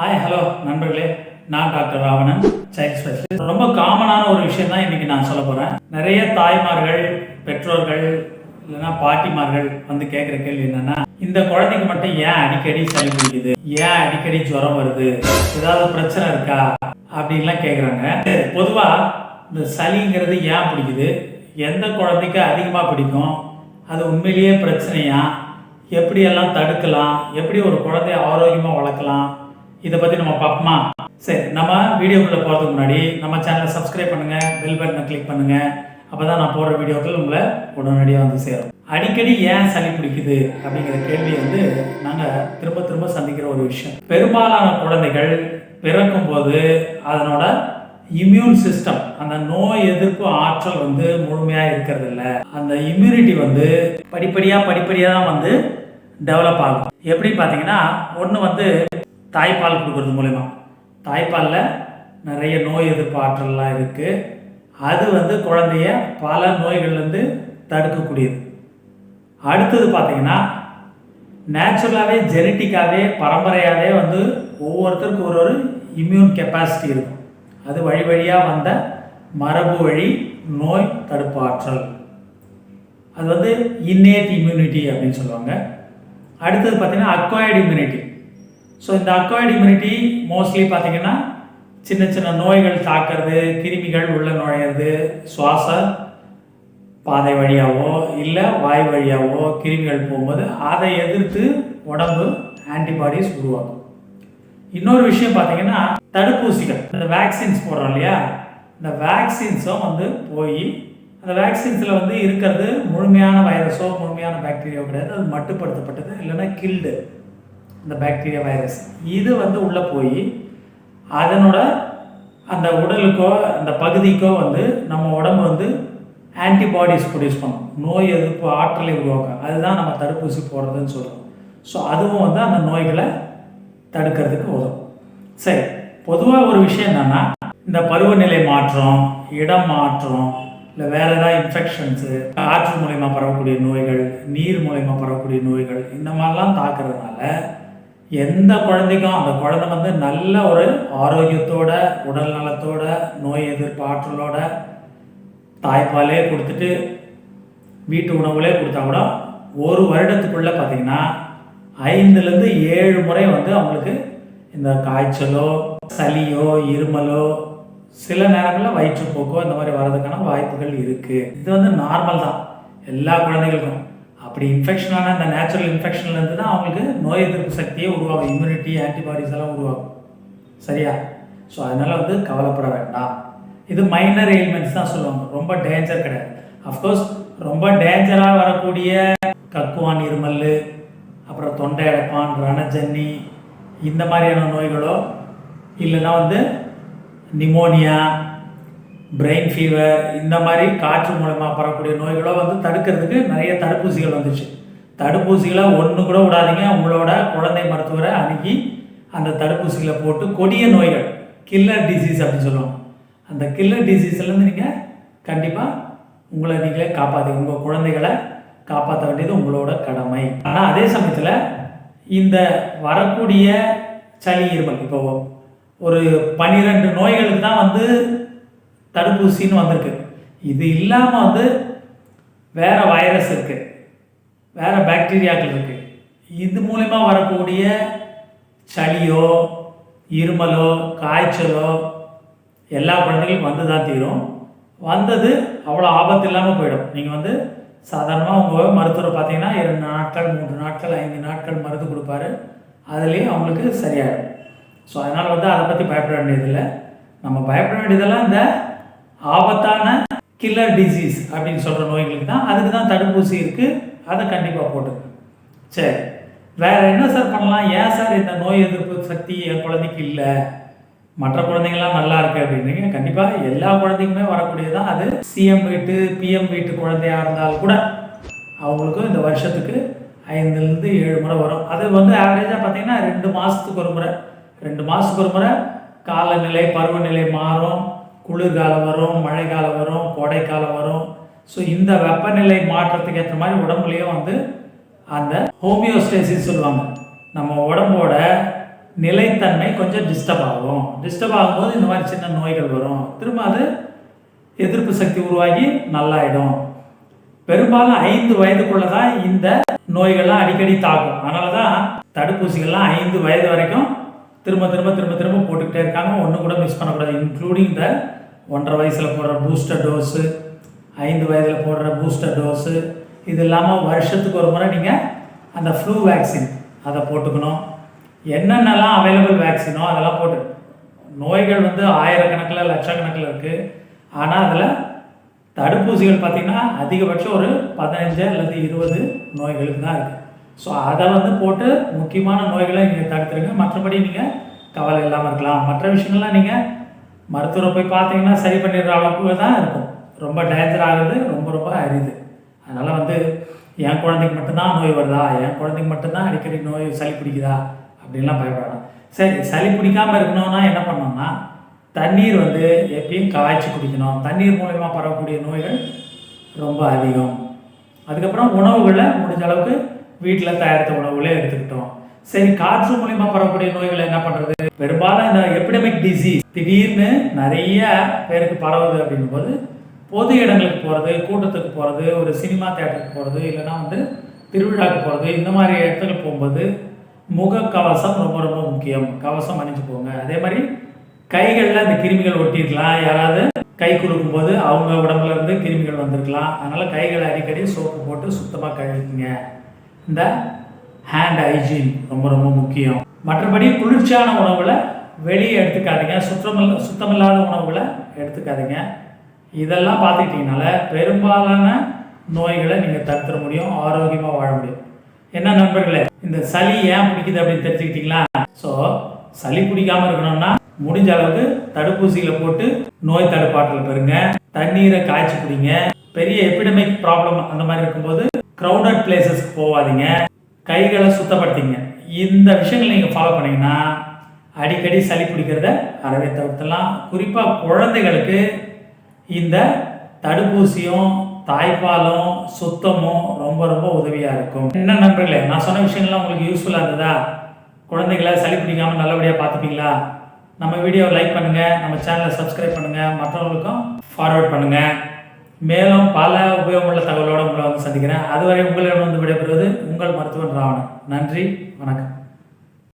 Hi hello நண்பர்களே. நான் doctor Ravanan child specialist ரொம்ப காமனான ஒரு விஷயம் தான் இன்னைக்கு நான் சொல்ல போகிறேன் நிறைய தாய்மார்கள் பெற்றோர்கள் இல்லைன்னா பாட்டிமார்கள் வந்து கேட்குற கேள்வி என்னன்னா இந்த குழந்தைக்கு மட்டும் ஏன் அடிக்கடி சளி பிடிக்குது? ஏன் அடிக்கடி ஜுரம் வருது? ஏதாவது பிரச்சனை இருக்கா? அப்படின்லாம் கேட்குறாங்க பொதுவாக இந்த சளிங்கிறது ஏன் பிடிக்குது? எந்த குழந்தைக்கு அதிகமாக பிடிக்கும்? அது உண்மையிலேயே பிரச்சனையா? எப்படியெல்லாம் தடுக்கலாம்? எப்படி ஒரு குழந்தைய ஆரோக்கியமாக வளர்க்கலாம்? இதை பற்றி நம்ம பார்ப்போமா? சரி நம்ம வீடியோக்குள்ளே போகிறதுக்கு முன்னாடி நம்ம சேனலை சப்ஸ்கிரைப் பண்ணுங்கள் பெல் பட்டனை கிளிக் பண்ணுங்கள் அப்போ தான் நான் போடுற வீடியோக்கள் உங்களை உடனடியாக வந்து சேரும். அடிக்கடி ஏன் சளி பிடிக்குது அப்படிங்கிற கேள்வி வந்து நாங்கள் திரும்ப திரும்ப சந்திக்கிற ஒரு விஷயம். பெரும்பாலான குழந்தைகள் பிறக்கும் போது அதனோட இம்யூன் சிஸ்டம் அந்த நோய் எதிர்ப்பு ஆற்றல் வந்து முழுமையாக இருக்கிறது இல்லை அந்த இம்யூனிட்டி வந்து படிப்படியாக படிப்படியாக தான் வந்து டெவலப் ஆகும். எப்படி பார்த்தீங்கன்னா ஒன்று வந்து தாய்ப்பால் கொடுக்கறது மூலயமா. தாய்ப்பாலில் நிறைய நோய் எதிர்ப்பு ஆற்றல்லாம் இருக்குது அது வந்து குழந்தைய பல நோய்கள்லேருந்து தடுக்கக்கூடியது. அடுத்தது பார்த்தீங்கன்னா நேச்சுரலாகவே ஜெனட்டிக்காகவே பரம்பரையாகவே வந்து ஒவ்வொருத்தருக்கும் ஒரு ஒரு இம்யூன் கெப்பாசிட்டி இருக்கும். அது வழி வழியாக வந்த மரபு வழி நோய் தடுப்பு ஆற்றல். அது வந்து இன்னேட் இம்யூனிட்டி அப்படின்னு சொல்லுவாங்க. அடுத்தது பார்த்தீங்கன்னா அக்வயர்டு இம்யூனிட்டி ஸோ இந்த அக்வயர்டு இம்யூனிட்டி மோஸ்ட்லி பார்த்தீங்கன்னா சின்ன சின்ன நோய்கள் தாக்கிறது கிருமிகள் உள்ள நுழையிறது சுவாச பாதை வழியாகவோ இல்லை வாய் வழியாகவோ கிருமிகள் போகும்போது அதை எதிர்த்து உடம்பு ஆன்டிபாடிஸ் உருவாகும் இன்னொரு விஷயம் பார்த்தீங்கன்னா தடுப்பூசிகள். இந்த வேக்சின்ஸ் போடுறோம் இல்லையா? இந்த வேக்சின்ஸும் வந்து போய் அந்த வேக்சின்ஸில் வந்து இருக்கிறது முழுமையான வைரஸோ முழுமையான பாக்டீரியாவோ கிடையாது. அது மட்டுப்படுத்தப்பட்டது இல்லைன்னா கில்டு இந்த பாக்டீரியா வைரஸ் இது வந்து உள்ளே போய் அதனோட அந்த உடலுக்கோ அந்த பகுதிக்கோ வந்து நம்ம உடம்பு வந்து ஆன்டிபாடிஸ் ப்ரொடியூஸ் பண்ணும். நோய் எதிர்ப்பு ஆற்றலை உருவாக்கும். அதுதான் நம்ம தடுப்பூசி போடுறதுன்னு சொல்கிறோம் ஸோ அதுவும் வந்து அந்த நோய்களை தடுக்கிறதுக்கு உதவும். சரி பொதுவாக ஒரு விஷயம் என்னென்னா இந்த பருவநிலை மாற்றம் இடம் மாற்றம் இல்லை வேறு ஏதாவது இன்ஃபெக்ஷன்ஸு காற்று மூலயமா பரவக்கூடிய நோய்கள் நீர் மூலயமா பரவக்கூடிய நோய்கள் இந்த மாதிரிலாம் தாக்குறதுனால எந்த குழந்தைக்கும் அந்த குழந்தை வந்து நல்ல ஒரு ஆரோக்கியத்தோட உடல் நலத்தோட நோய் எதிர்ப்பு ஆற்றலோட தாய்ப்பாலே கொடுத்துட்டு வீட்டு உணவுலே கொடுத்தா கூட ஒரு வருடத்துக்குள்ளே பார்த்தீங்கன்னா ஐந்துலேருந்து ஏழு முறை வந்து அவங்களுக்கு இந்த காய்ச்சலோ சளியோ இருமலோ சில நேரங்களில் வயிற்றுப்போக்கோ இந்த மாதிரி வர்றதுக்கான வாய்ப்புகள் இருக்குது இது வந்து நார்மல் தான். எல்லா குழந்தைகளுக்கும். அப்படி இன்ஃபெக்ஷனான அந்த நேச்சுரல் இன்ஃபெக்ஷன்லேருந்து தான் அவங்களுக்கு நோய் எதிர்ப்பு சக்தியே உருவாகும். இம்யூனிட்டி ஆன்டிபாடிஸ் எல்லாம் உருவாகும். சரியா? ஸோ அதனால் வந்து கவலைப்பட வேண்டாம். இது மைனர் எலிமெண்ட்ஸ் தான் சொல்லுவாங்க. ரொம்ப டேஞ்சர் கிடையாது. அஃப்கோர்ஸ் ரொம்ப டேஞ்சராக வரக்கூடிய கக்குவான் இருமல் அப்புறம் தொண்டை அடைப்பான் ரணஜன்னி இந்த மாதிரியான நோய்களோ இல்லைன்னா வந்து நிமோனியா பிரெயின் ஃபீவர் இந்த மாதிரி காற்று மூலமாக பரவக்கூடிய நோய்களோ வந்து தடுக்கிறதுக்கு நிறைய தடுப்பூசிகள் வந்துச்சு. தடுப்பூசிகளை ஒன்று கூட விடாதீங்க. உங்களோட குழந்தை மருத்துவரை அணுகி அந்த தடுப்பூசிகளை போட்டு கொடிய நோய்கள் கில்லர் டிசீஸ் அப்படின்னு சொல்லுவாங்க. அந்த கில்லர் டிசீஸ்லேருந்து நீங்கள் கண்டிப்பாக உங்களை நீங்களே காப்பாற்றி உங்கள் குழந்தைகளை காப்பாற்ற வேண்டியது உங்களோட கடமை. ஆனால் அதே சமயத்தில் இந்த வரக்கூடிய சளி இருமல் இப்போ ஒரு பன்னிரெண்டு நோய்களுக்கு தான் வந்து தடுப்பூசின்னு வந்திருக்கு. இது இல்லாமல் வந்து வேறு வைரஸ் இருக்குது வேறு பாக்டீரியாக்கள் இருக்குது இது மூலயமா வரக்கூடிய சளியோ இருமலோ காய்ச்சலோ எல்லா குழந்தைகளுக்கும் வந்து தான் தீரும். வந்தது அவ்வளோ ஆபத்து இல்லாமல் போயிடும். நீங்கள் வந்து சாதாரணமாக உங்கள் மருத்துவரை பார்த்தீங்கன்னா இரண்டு நாட்கள் மூன்று நாட்கள் ஐந்து நாட்கள் மருந்து கொடுப்பாரு. அதுலேயே அவங்களுக்கு சரியாயிடும். ஸோ அதனால் வந்து அதை பற்றி பயப்பட வேண்டியதில்லை. நம்ம பயப்பட வேண்டியதெல்லாம் இந்த ஆபத்தான கில்லர் டிசீஸ் அப்படின்னு சொல்கிற நோய்களுக்கு தான் அதுக்கு தான் தடுப்பூசி இருக்குது அதை கண்டிப்பாக போட்டுங்க சரி. வேறு என்ன சார் பண்ணலாம்? ஏன் சார் இந்த நோய் எதிர்ப்பு சக்தி என் குழந்தைக்கு இல்லை? மற்ற குழந்தைங்களாம் நல்லா இருக்குது அப்படின்றீங்க. கண்டிப்பாக எல்லா குழந்தைக்குமே வரக்கூடியதான் அது. சிஎம் வீட்டு பிஎம் வீட்டு குழந்தையாக இருந்தாலும் கூட அவங்களுக்கும் இந்த வருஷத்துக்கு ஐந்துலேருந்து ஏழு முறை வரும். அது வந்து ஆவரேஜாக பார்த்தீங்கன்னா ரெண்டு மாதத்துக்கு ஒரு முறை. ரெண்டு மாதத்துக்கு ஒரு முறை காலநிலை பருவநிலை மாறும். குளிர்காலம் வரும் மழைக்காலம் வரும் கோடைக்காலம் வரும். ஸோ இந்த வெப்பநிலை மாற்றத்துக்கு ஏற்ற மாதிரி உடம்புலையும் வந்து அந்த ஹோமியோஸ்டேசிஸ் சொல்லுவாங்க. நம்ம உடம்போட நிலைத்தன்மை கொஞ்சம் டிஸ்டர்ப் ஆகும். டிஸ்டர்ப் ஆகும்போது இந்த மாதிரி சின்ன நோய்கள் வரும். திரும்ப அது எதிர்ப்பு சக்தி உருவாகி நல்லாயிடும். பெரும்பாலும் ஐந்து வயதுக்குள்ள தான் இந்த நோய்கள்லாம் அடிக்கடி தாக்கும். அதனால தான் தடுப்பூசிகள்லாம் ஐந்து வயது வரைக்கும் திரும்ப திரும்ப திரும்ப திரும்ப போட்டுக்கிட்டே இருக்காங்க. ஒன்று கூட மிஸ் பண்ணக்கூடாது. இன்க்ளூடிங் த ஒன்றரை வயசில் போடுற பூஸ்டர் டோஸு ஐந்து வயதில் போடுற பூஸ்டர் டோஸு இது இல்லாமல் வருஷத்துக்கு ஒரு முறை நீங்கள் அந்த ஃப்ளூ வேக்சின் அதை போட்டுக்கணும். என்னென்னலாம் அவைலபிள் வேக்சினோ அதெல்லாம் போட்டு. நோய்கள் வந்து ஆயிரக்கணக்கில் லட்சக்கணக்கில் இருக்குது ஆனால் அதில் தடுப்பூசிகள் பார்த்திங்கன்னா அதிகபட்சம் ஒரு பதினஞ்சு அல்லது இருபது நோய்களுக்கு தான் இருக்குது ஸோ அதை வந்து போட்டு முக்கியமான நோய்களை நீங்கள் தடுத்துருங்க. மற்றபடி நீங்கள் கவலை இல்லாமல் இருக்கலாம். மற்ற விஷயங்கள்லாம் நீங்கள் மருத்துவரை போய் பார்த்தீங்கன்னா சரி பண்ணிடுற அளவுக்கு தான் இருக்கும். ரொம்ப டேஞ்சர் ஆகுது ரொம்ப ரொம்ப அரிது. அதனால் வந்து என் குழந்தைக்கு மட்டும்தான் நோய் வருதா? என் குழந்தைக்கு மட்டும்தான் அடிக்கடி நோய் சளி பிடிக்குதா? அப்படின்லாம் பயப்படலாம். சரி சளி பிடிக்காமல் இருக்கணும்னா என்ன பண்ணணும்னா தண்ணீர் வந்து எப்பயும் காய்ச்சி குடிக்கணும். தண்ணீர் மூலயமா பரவக்கூடிய நோய்கள் ரொம்ப அதிகம். அதுக்கப்புறம் உணவுகளை முடிஞ்ச அளவுக்கு வீட்டில் தயாரித்த உணவுகளே எடுத்துக்கிட்டோம். சரி காற்று மூலியமா பரவக்கூடிய நோய்களை என்ன பண்ணுறது பெரும்பாலும் இந்த எபிடமிக் டிசீஸ் திடீர்னு நிறைய பேருக்கு பரவுது அப்படின்னும் போது பொது இடங்களுக்கு போகிறது கூட்டத்துக்கு போகிறது ஒரு சினிமா தேட்டருக்கு போகிறது இல்லைன்னா வந்து திருவிழாவுக்கு போகிறது இந்த மாதிரி இடத்துக்கு போகும்போது முகக்கவசம் ரொம்ப ரொம்ப முக்கியம். கவசம் அணிஞ்சு போங்க. அதே மாதிரி கைகளில் அந்த கிருமிகள் ஒட்டிருக்கலாம் யாராவது கை கொடுக்கும்போது அவங்க உடம்புல இருந்து கிருமிகள் வந்திருக்கலாம். அதனால் கைகளை அடிக்கடி சோப்பு போட்டு சுத்தமாக கழுவிக்குங்க இந்த ஹேண்ட் ஹைஜீன் ரொம்ப ரொம்ப முக்கியம். மற்றபடி குளிர்ச்சியான உணவுகளை வெளியே எடுத்துக்காதீங்க. சுத்தமில்ல சுத்தமில்லாத உணவுகளை எடுத்துக்காதீங்க. இதெல்லாம் பார்த்துக்கிட்டிங்கனால பெரும்பாலான நோய்களை நீங்கள் தடுத்துட முடியும் ஆரோக்கியமாக வாழ முடியும். என்ன நண்பர்களே இந்த சளி ஏன் பிடிக்குது அப்படின்னு தெரிஞ்சுக்கிட்டீங்களா? ஸோ சளி பிடிக்காமல் இருக்கணும்னா முடிஞ்ச அளவுக்கு தடுப்பூசிகளை போட்டு நோய் தடுப்பாற்றல் பெறுங்க. தண்ணீரை காய்ச்சி குடிங்க. பெரிய எபிடமிக் ப்ராப்ளம் அந்த மாதிரி இருக்கும்போது க்ரௌடட் பிளேசஸ்க்கு போகாதீங்க கைகளை சுத்தப்படுத்திங்க. இந்த விஷயங்களை நீங்கள் ஃபாலோ பண்ணிங்கன்னா அடிக்கடி சளி பிடிக்கிறத அறவே தவிர்த்தலாம் குறிப்பாக குழந்தைகளுக்கு இந்த தடுப்பூசியும் தாய்ப்பாலும் சுத்தமும் ரொம்ப ரொம்ப உதவியாக இருக்கும். என்ன நண்பர்களே நான் சொன்ன விஷயங்கள்லாம் உங்களுக்கு யூஸ்ஃபுல்லாக இருந்ததா? குழந்தைகளை சளி பிடிக்காமல் நல்லபடியாக பார்த்துப்பீங்களா? நம்ம வீடியோவை லைக் பண்ணுங்கள் நம்ம சேனலை சப்ஸ்கிரைப் பண்ணுங்கள் மற்றவங்களுக்கும் ஃபார்வர்ட் பண்ணுங்கள் மேலும் பல உபயோகமுள்ள தகவலோடு உங்களை வந்து சந்திக்கிறேன். அதுவரை உங்களிடம் வந்து விடைபெறுவது உங்கள் மருத்துவன் ராவணன். நன்றி வணக்கம்.